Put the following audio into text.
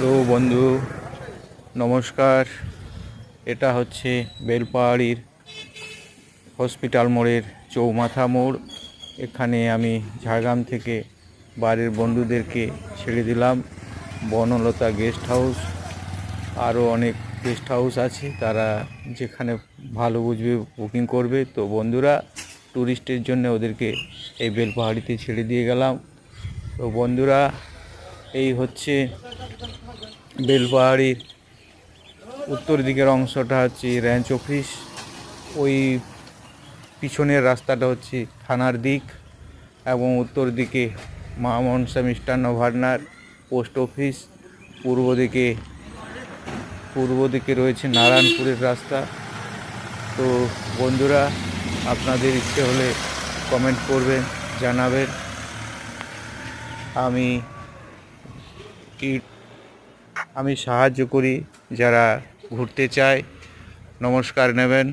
Hello বন্ধু, নমস্কার। এটা হচ্ছে বেলপাহাড়ির হসপিটাল মোড়ের চৌমাথা মোড়। এখানে আমি ঝাড়গ্রাম থেকে বাড়ির বন্ধুদেরকে ছেড়ে দিলাম। বনলতা গেস্ট হাউস, আরও অনেক গেস্ট হাউস আছে, তারা যেখানে ভালো বুঝবে বুকিং করবে। তো বন্ধুরা ট্যুরিস্টের জন্য ওদেরকে এই বেলপাহাড়িতে ছেড়ে দিয়ে গেলাম। তো বন্ধুরা এই হচ্ছে বেলপাহাড়ির উত্তর দিকের অংশটা হচ্ছে র্যাঞ্চ অফিস ওই পিছনের রাস্তাটা হচ্ছে থানার দিক এবং উত্তর দিকে মা মনসা মিষ্টান্ন ভান্ডার পোস্ট অফিস। পূর্ব দিকে পূর্ব দিকে রয়েছে নারায়ণপুরের রাস্তা। তো বন্ধুরা, আপনাদের ইচ্ছে হলে কমেন্ট করবেন, জানাবেন। আমি কি আমি সাহায্য করি যারা ঘুরতে চায় নমস্কার নেবেন।